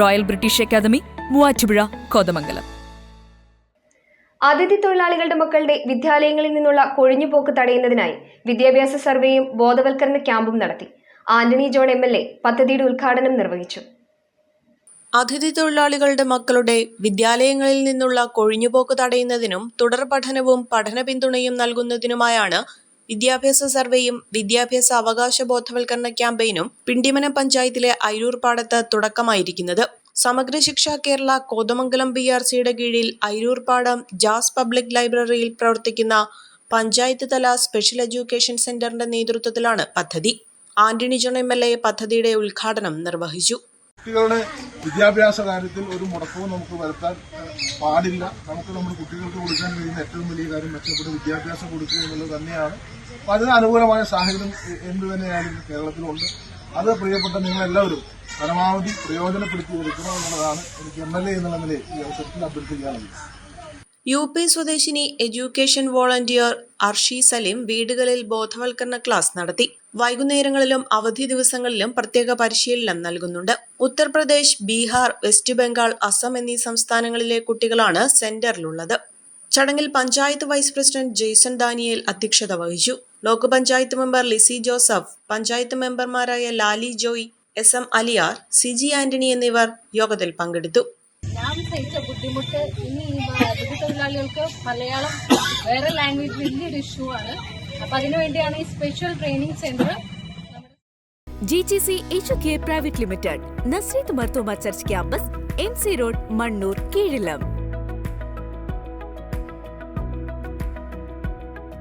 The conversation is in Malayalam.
Royal British academy Muvattupuzha Kothamangalam. അതിഥി തൊഴിലാളികളുടെ മക്കളുടെ വിദ്യാലയങ്ങളിൽ നിന്നുള്ള കൊഴിഞ്ഞുപോക്ക് തടയുന്നതിനായി വിദ്യാഭ്യാസ സർവേയും ബോധവൽക്കരണ ക്യാമ്പും നടത്തി. Antony John M L A പദ്ധതിയുടെ ഉദ്ഘാടനം നിർവഹിച്ചു. അതിഥി തൊഴിലാളികളുടെ മക്കളുടെ വിദ്യാലയങ്ങളിൽ നിന്നുള്ള കൊഴിഞ്ഞുപോക്ക് തടയുന്നതിനും തുടർ പഠനവും പഠന പിന്തുണയും നൽകുന്നതിനുമായാണ് വിദ്യാഭ്യാസ സർവേയും വിദ്യാഭ്യാസ അവകാശ ബോധവൽക്കരണ ക്യാമ്പയിനും പിണ്ടിമനം പഞ്ചായത്തിലെ അയിരൂർപാടത്ത് തുടക്കമായിരിക്കുന്നത്. സമഗ്ര ശിക്ഷ കേരള കോതമംഗലം ബി ആർ സിയുടെ കീഴിൽ അയിരൂർപാടം ജാസ് പബ്ലിക് ലൈബ്രറിയിൽ പ്രവർത്തിക്കുന്ന പഞ്ചായത്ത് തല സ്പെഷ്യൽ എഡ്യൂക്കേഷൻ സെന്ററിന്റെ നേതൃത്വത്തിലാണ് പദ്ധതി. Antony John M L A പദ്ധതിയുടെ ഉദ്ഘാടനം നിർവഹിച്ചു. കുട്ടികളുടെ വിദ്യാഭ്യാസ കാര്യത്തിൽ ഒരു മുടക്കവും നമുക്ക് വരുത്താൻ പാടില്ല. നമുക്ക് നമ്മുടെ കുട്ടികൾക്ക് കൊടുക്കാൻ കഴിയുന്ന ഏറ്റവും വലിയ കാര്യം മെച്ചപ്പെട്ട വിദ്യാഭ്യാസം കൊടുക്കുക എന്നുള്ളത് തന്നെയാണ്. അപ്പൊ അതിന് അനുകൂലമായ സാഹചര്യം എന്ത് കേരളത്തിലുണ്ട്. അത് പ്രിയപ്പെട്ട നിങ്ങളെല്ലാവരും പരമാവധി പ്രയോജനപ്പെടുത്തി എടുക്കണമെന്നുള്ളതാണ് എനിക്ക് എം എൽ എ എന്നുള്ള നിലയിൽ ഈ അവസരത്തിൽ അഭ്യർത്ഥിക്കാനുള്ളത്. യു പി സ്വദേശിനി എഡ്യൂക്കേഷൻ വോളണ്ടിയർ അർഷി സലിം വീടുകളിൽ ബോധവൽക്കരണ ക്ലാസ് നടത്തി. വൈകുന്നേരങ്ങളിലും അവധി ദിവസങ്ങളിലും പ്രത്യേക പരിശീലനം നൽകുന്നുണ്ട്. ഉത്തർപ്രദേശ് ബീഹാർ വെസ്റ്റ് ബംഗാൾ അസം എന്നീ സംസ്ഥാനങ്ങളിലെ കുട്ടികളാണ് സെന്ററിലുള്ളത്. ചടങ്ങിൽ പഞ്ചായത്ത് വൈസ് പ്രസിഡന്റ് ജെയ്സൺ ദാനിയേൽ അധ്യക്ഷത വഹിച്ചു. ബ്ലോക്ക് പഞ്ചായത്ത് മെമ്പർ ലിസി ജോസഫ് പഞ്ചായത്ത് മെമ്പർമാരായ ലാലി ജോയ് എസ് എം അലിയാർ സിജി ആന്റണി എന്നിവർ യോഗത്തിൽ പങ്കെടുത്തു. ഞാൻ സഹിച്ച ബുദ്ധിമുട്ട് ഇനി ഈ തൊഴിലാളികൾക്ക് മലയാളം വേറെ ലാംഗ്വേജ് വലിയൊരു ഇഷ്യൂ ആണ്. അപ്പൊ അതിനുവേണ്ടിയാണ് ഈ special training centre GGC care private limited Nazareth Marthoma church campus M C road Mannoor കീഴിലം